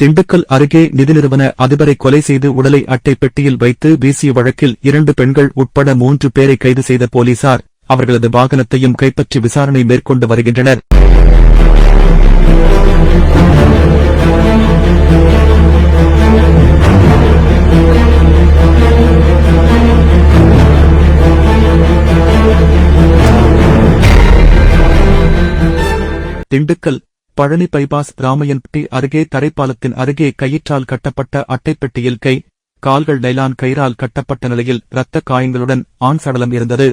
திண்டுக்கல் அருகே நிதி நிறுவன அதிபரை கொலை செய்து உடலை அட்டை பெட்டியில் வைத்து வீசிய வழக்கில் இரண்டு பெண்கள் உட்பட மூன்று பேரை கைது செய்த போலீசார் அவர்களது வாகனத்தையும் கைப்பற்றி விசாரணை மேற்கொண்டு வருகின்றனர். திண்டுக்கல் பழனி பைபாஸ் ராமையன்பட்டி அருகே தரைப்பாலத்தின் அருகே கயிற்றால் கட்டப்பட்ட அட்டைப்பெட்டியில் கை கால்கள் நைலான் கயிறால் கட்டப்பட்ட நிலையில் இரத்த காயங்களுடன் ஆண் சடலம் இருந்தது.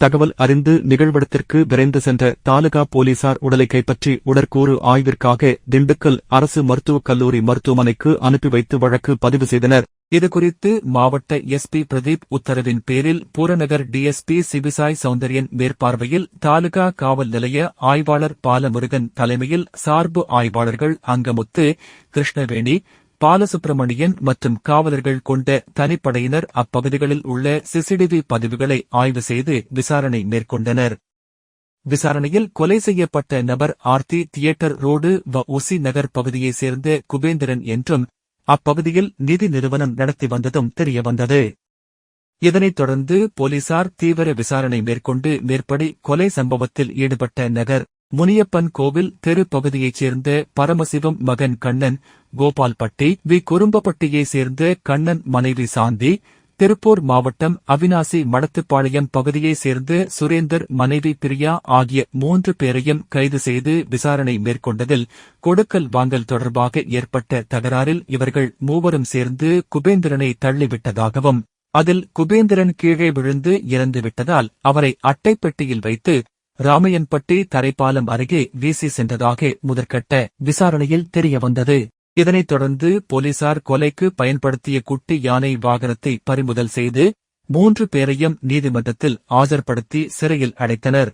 தகவல் அறிந்து நிகழ்விடத்திற்கு விரைந்து சென்ற தாலுகா போலீசார் உடலை கைப்பற்றி உடற்கூறு ஆய்விற்காக திண்டுக்கல் அரசு மருத்துவக் கல்லூரி மருத்துவமனைக்கு அனுப்பி வைத்து வழக்கு பதிவு செய்தனர். இதுகுறித்து மாவட்ட எஸ்பி பிரதீப் உத்தரவின் பேரில் பூரநகர் டிஎஸ்பி சிவிசாய் சௌந்தரியன் மேற்பார்வையில் தாலுகா காவல் நிலைய ஆய்வாளர் பாலமுருகன் தலைமையில் சார்பு ஆய்வாளர்கள் அங்கமுத்து கிருஷ்ணவேணி பாலசுப்பிரமணியன் மற்றும் காவலர்கள் கொண்ட தனிப்படையினர் அப்பகுதிகளில் உள்ள சிசிடிவி பதிவுகளை ஆய்வு செய்து விசாரணை மேற்கொண்டனர். விசாரணையில் கொலை செய்யப்பட்ட நபர் ஆர்த்தி தியேட்டர் ரோடு வ உசி நகர் பகுதியைச் சேர்ந்த குபேந்திரன் என்றும் அப்பகுதியில் நிதி நிறுவனம் நடத்தி வந்ததும் தெரியவந்தது. இதனைத் தொடர்ந்து போலீசார் தீவிர விசாரணை மேற்கொண்டு மேற்படி கொலை சம்பவத்தில் ஈடுபட்ட நகர் முனியப்பன் கோவில் தெரு பகுதியைச் சேர்ந்த பரமசிவம் மகன் கண்ணன் கோபால்பட்டி வி குறும்பப்பட்டியைச் சேர்ந்த கண்ணன் மனைவி சாந்தி திருப்பூர் மாவட்டம் அவினாசி மடத்துப்பாளையம் பகுதியைச் சேர்ந்த சுரேந்தர் மனைவி பிரியா ஆகிய மூன்று பேரையும் கைது செய்து விசாரணை மேற்கொண்டதில் கொடுக்கல் வாங்கல் தொடர்பாக ஏற்பட்ட தகராறில் இவர்கள் மூவரும் சேர்ந்து குபேந்திரனை தள்ளிவிட்டதாகவும் அதில் குபேந்திரன் கீழே விழுந்து இறந்துவிட்டதால் அவரை அட்டைப்பெட்டியில் வைத்து ராமையன்பட்டி தரைப்பாலம் அருகே வீசி சென்றதாக முதற்கட்ட விசாரணையில் தெரியவந்தது. இதனைத் தொடர்ந்து போலீசார் கொலைக்கு பயன்படுத்திய குட்டி யானை வாகனத்தை பறிமுதல் செய்து மூன்று பேரையும் நீதிமன்றத்தில் ஆஜர்படுத்தி சிறையில் அடைத்தனர்.